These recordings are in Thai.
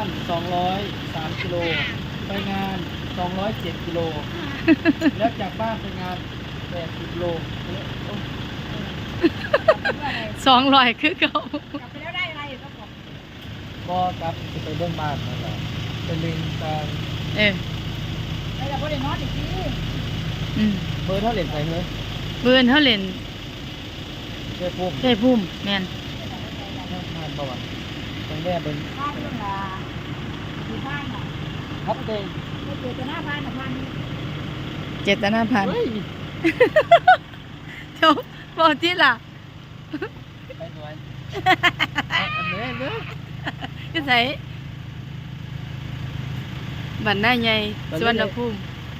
บ้านสองร้อยสามกิโลไปงานสองร้อยเจ็ดกิโล แล้วจากบ้านไปงานแปดสิบโลแล้วโอ้สองร้อยคือเขากลับไปแล้วได้อะไรก็บอกก็กลับจะไปเรื่องบ้านนั่นแหละเป็นลิงกลางเออแล้วเราก็ได้นอนอีกทีอืมเบอร์เท่าเหรียญไทยเลยเบือนเขาเล่นเจ้าพุ่มได้พุ่มแม่นนั่งทานประวัติตรงแม่เป็นบ้านเรื่องละมีบ้านอะครับเต้งไม่เจอแต่หน้าบ้านอะบ้านนี้เจตนาพันเฮ้ยเดี๋ยวบอกที่ล่ะไปหน่วยเอาอันนี้เนื้อก็ใส่บันหน้าใหญ่สวนภูมิ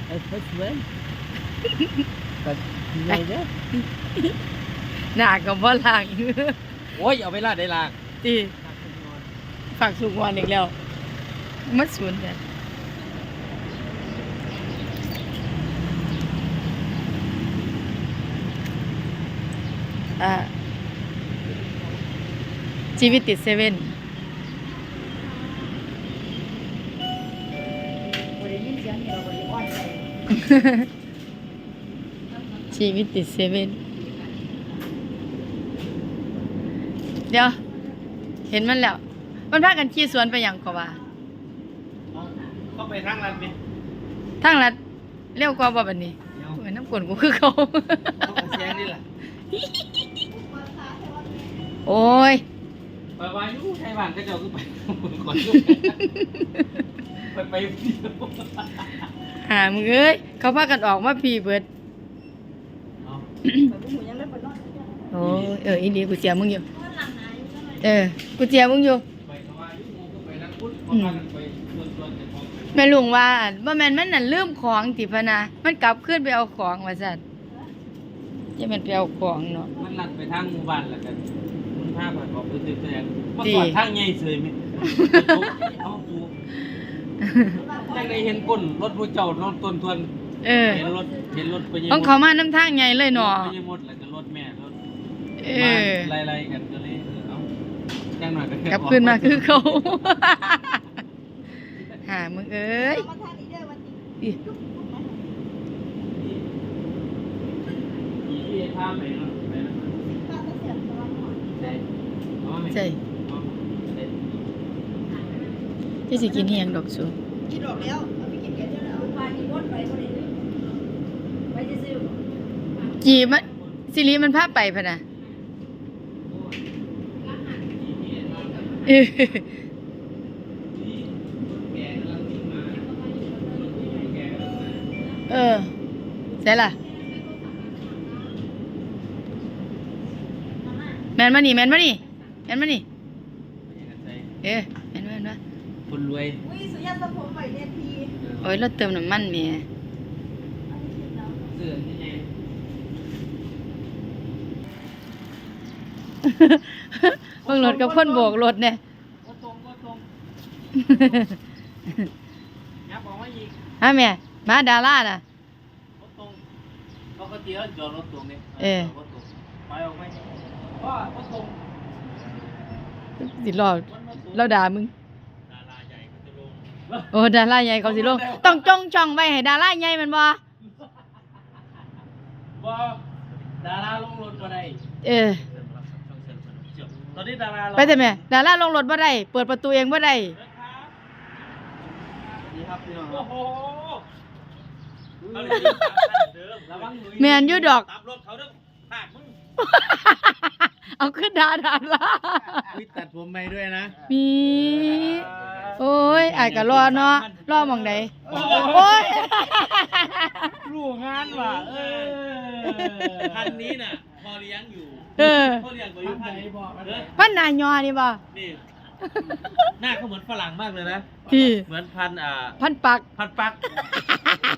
ไอ้เฟิร์สเวนแต่ไงเนี่ยหน้ากับบ่ล่างโอ้ยเอาไปลาดได้ลางตีฝากสุกวันอีกแล้ว มัดสวนกันอ่าชีวิตติดเซเว่นบริยินเสียงนี่เราบริอ้อนใจชีวิตติดเซเว่นเดี๋ยว เห็นมันแล้ว มันพากันขี่สวนไปอย่างก็ว่าต้อง ไปทางรันไหมทางลัดเร็วกว่าบ่บัดนี้เดี๋ยวโอ้ยน้ำกลนกูคือเขาต้องเสียงนี่แหละโอ้ย ไปวายุไทยบ้านก็จะเอาขึ้นไปก่อนยุไปไปเดียวหามึงเอ้ย เขาพากันออกมาพี่เบิด เอาแต่พวกหนูยังเล่นบอลนอนโอ้ยเอออีดีกูเจียมึงอยู่ เออ กูเจียมึงอยู่ ไปก็วายุงูก็ไปนั่งพุทธพอพากันไปชวนๆ แต่ของไปแม่ลุงว่าบ่แม่นมันนั่นลืมของติพะนะมันกลับขึ้นไปเอาของว่าซั่นจะแม่นไปเอาของเนาะมันลัดไปทางหมู่บ้านแล้วกันมันพาไปบอกไปติดแสดงมาดีสอดทางใหญ่เสยมั้ยเอากูจังได้เห็นก้นรถผู้เจ้ารถต้นทวนเออเห็นรถเห็นรถไปยังของเขามาน้ำทางใหญ่เลยเนาะไปยังหมดแล้วก็รถแม่รถเอมาอไล่ๆกันก็เลยเออเอาจังหน่อยก็แค่กลับขึ้นมาคือเขา หามึงเอ้ยมาทานนี้เด้อวันนี้อิอีที่ท่าไปเนาะไปเนาะข้าวเสียงตอนนอนใช่เอามาไหมใช่เอาใช่ที่สิกินเฮียงดอกสูกินออกแล้วเอาไปกินเดี๋ยวจะเอาไปกินรถไปบ่ได้เลยไปจะซื้อจีมันสิริมันพาไปพะนะ เออเออใช่ล่ะ แมนมานี่แมนมานี่แมนมานี่ใช่เออแมนมาแม่นมาคนรวยอุ้ยสุริยะสมผมไปเรียนทีโอ้ยเราเติมน้ำมันเมียเสื้อที่ไงเบิ่งรถกับคนโบกรถเนี่ยก็ตรงก็ตรงยับออกมาอีกฮะแม่ มาดาราน่ะ รถตรงปกติแล้วจอดรถตรงนี่เออ รถตรงไปออกไหมว่ารถตรงสิรอรถตรงเราด่ามึง ดาราใหญ่เขาจะลงโอ้ดาราใหญ่เขาสิลง ต้องจ้องจ้องไว้ให้ดาราใหญ่แมันบ่ว่าดาราลงรถมาได้เออ ตอนนี้ดาราเราไปแต่แม่ดาราลงรถบ่ได้ เปิดประตูเองบ่ได้ดีครับพี่น้องโอ้โห ระวังลุยแมนอยู่ดอก ตามรถเขาเด้อพาดมึงเอาขึ้นดาดาราวิตัดผมไปด้วยนะ มี โอ้ยอายก็รอเนาะรอหมองใดโอ้ยรู้งานว่ะเออพันนี้น่ะพอเลี้ยงอยู่เออพอเลี้ยงก็อยู่พันนี้เออพันนายอนี่บ่นี่ หน้าเขาเหมือนฝรั่งมากเลยนะ ที่เหมือนพันอ่าพันปัก พันปัก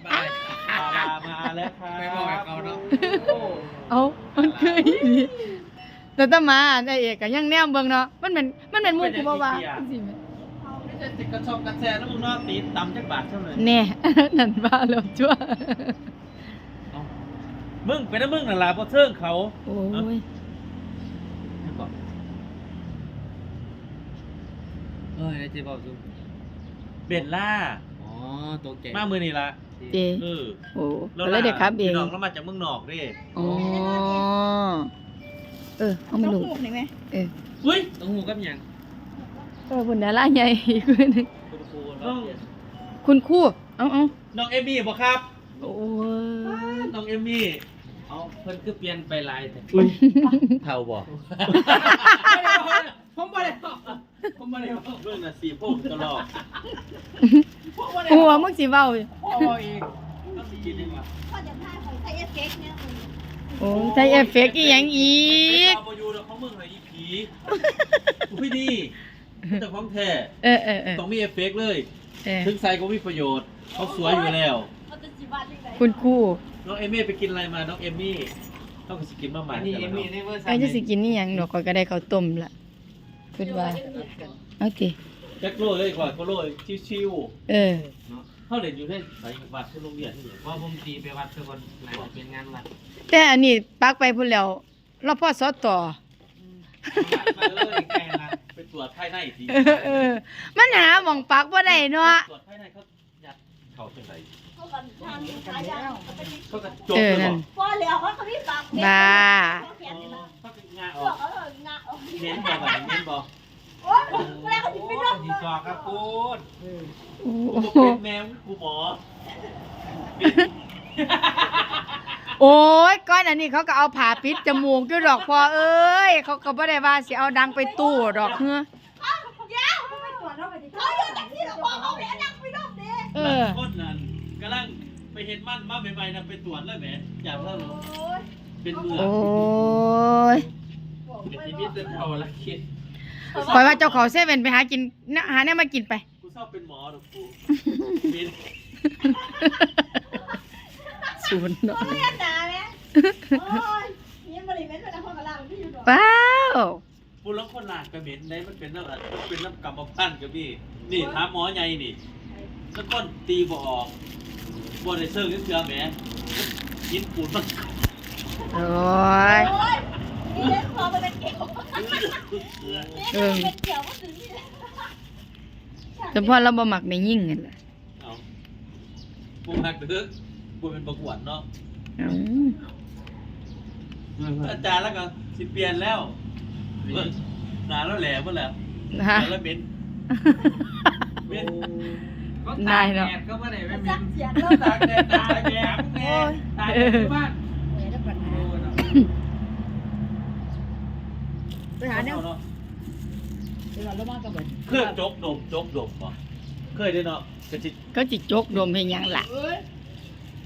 มามาแล้วครับไม่บอกเขาเนาะเอามันคืออีหลีแต่ถ้ามาไอ้เอกก็ยังแนมเบิ่งเนาะมันเป็นมันเป็นหมู่กูบ่ว่าจังซี่แหมไม่ใช่ติดกระชอกกระแสแล้วมึงเนาะตีตำจักบาทเท่าไหร่แน่นั่นว่าแล้วจั่วเอามึงเป็นนะมึงน่ะล่ะบ่เทิงเขาโอ้ย เดี๋ยวก่อนเอ้ยได้เจ๊บอกซุเบนล่าอ๋อตกใจมามือนี่ละเจเออโอ้ก็เลยได้ครับเองพี่น้องเรามาจากเมืองนอกเด้อ๋อเออเอามาต้ดูองหูกหน่อยไหมเอออุ้ยต้องหูกับหยังเออคุณดาราใหญ่อีกคนหนึงคุณครูน้องคุณครู่เอาเอาน้องเอมี่บ่ครับโอ้ยน้องเอมี่เอาเพิ่นคือเปลี่ยนไปหลายแต่อุ้ยเท่าบ่ผมบ่ได้ บอกผมบ่ได้บอกเรื่องน่ะสีพวกตลอดหัวมึงสิเว้าอยู่พ่อเองต้องมีกินเองว่ะพ่อจะพาของไทยเอฟเก๊กเนี่ยโอ้ใช้เอฟเฟกต์อีหยังอีก เอาบ่อยู่ดอกของมึงหน่อยอีผีอุ้ยดีแต่ของแท้เออเออเออต้องมีเอฟเฟกต์เลย เออถึงใส่ก็มีประโยชน์เขาสวยอยู่แล้ว เขาจะจีบานยังไงคุณครู่น้องเอมี่ไปกินอะไรมา น้องเอมี่ต้องสกินมาใหม่อันนี้แต่เอละมี่น้องในเวอร์ชัไอ้จะสิกินนี่หยังดอกก็ได้ข้าวต้มละ คิดว่าโอเคแจ็คโร่เลยกว่าโคโร่ชิวเออๆเขาเรียนอยู่ในสายวัดที่โรงเรียนที่ไหนเพราะผมตีไปวัดคือคนไหนจะเป็นงานวัดแต่อันนี้ปักไปพุ่นแล้วรอพ่อสอต่อมาเลยใกล้ละไปตรวจภายในอีกทีเออเออมันหาหม่องปักบ่ได้เนาะ ตรวจภายในเขายัดเขาเป็นไรเขากันทางขายาวเขาเป็นเขากระจกเออเลยนั่บนอกพ่อเหลียวเขาเขาไม่ปากบ้าเขาแขอ๋นเลยนะอ เน้นบอกแบบเน้นบอกโอ๊ยเวลาเขาจะไปร่วมดีจอครับพูดโอ้กูโหเป็นแมวกูหมอโอ้ยก้อนอันนี้เขาก็เอาผ่าปิดจมูกอยู่ดอกพอเอ้ย เขาก็บ่ได้ว่าสิเอาดังไปตู้ดอกเฮ้อเดี๋ยวเขาไปตรวจแล้วไปดิเขาอยู่จากที่เราบอกเขาไปนั่งไปร่วมดิเออคนนั้นกำลังไปเห็นมั่นมาใหม่ๆนะไปตรวจเลยแหมอยากเล่าโอ๊ยเป็นเมืองโอ้ยบอก เป็นไปชีบวิอตกจะเอาละคิดคอยว่าเจ้าเขาเซเว่นไปหากินนะหาแน่มากินไป กูชอบเป็นหมอหรอกกูเป็นศูนย์เนาะเขาไม่ยันหนาไหมโอ๊ยนี่บริเวณเป็นคนกำลังที่อยู่ดอกว้าวกูแล้วคนหลากกระเหม็นได้มันเป็นน้ำอะไรมันเป็นน้ำกรรมพันธุ์กับพี่ นี่ถามหมอใหญ่นี่แล้วก้นตีบ่ออกบ่ได้เซิร์ฟเสือแหมกินปูนมันโอ้ยโอ๊ยนี่เล่นคอไปเป็นเกี่ยว เออเป็นเกี่ยวก็ถึงนี่แต่พอเราบ่มักไม่ยิ่งกันล่ะเอาปูหักเด้อปูเป็นประกวดเนาะเอ้าอาจารย์แล้วก็สิเปลี่ยนแล้วเบิ่งนานแล้วแหลมหมดแล้วฮะแล้วเหม็นเหม็นก็ตากแดดก็ไม่ได้ไม่ซัมีกเสียงแล้วตากแดดตากแดดแม่ตากแดดที่บ้านไปหาเนี่ย เนาะเวลาเรามาก็เหมือนเคยจกดมจกดมบ่เคยได้เนาะกระจิเขาจิจกดมให้หยังล่ะ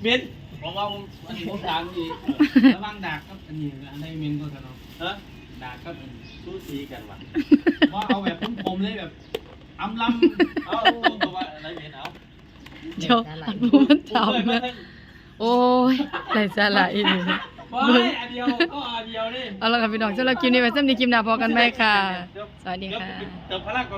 เหม็นผมว่าผมอันนี้ผมดังดีระวังดากกับอันนี้อันนี้มินก็กันเนาะฮะดากกับอันสู้สีกันว่ะว่าเอาแบบผมๆเลยแบบอำลเอาตรงกับว่าอะไรเหม็นเอาเดี๋ยวอันผู้มันผมเคยทำมานะทั้งโอ้ยไรสาระอีนี่ำ ว้ายอันเดียวก็อันเดียวนี่เอาละค่ะพี่น้องสำหรับคลิปนี้ไว้สำหรับคลิปหน้าพอกันไหมค่ะ สวัสดีเดี๋ยวค่ะ เติมพลังก่อน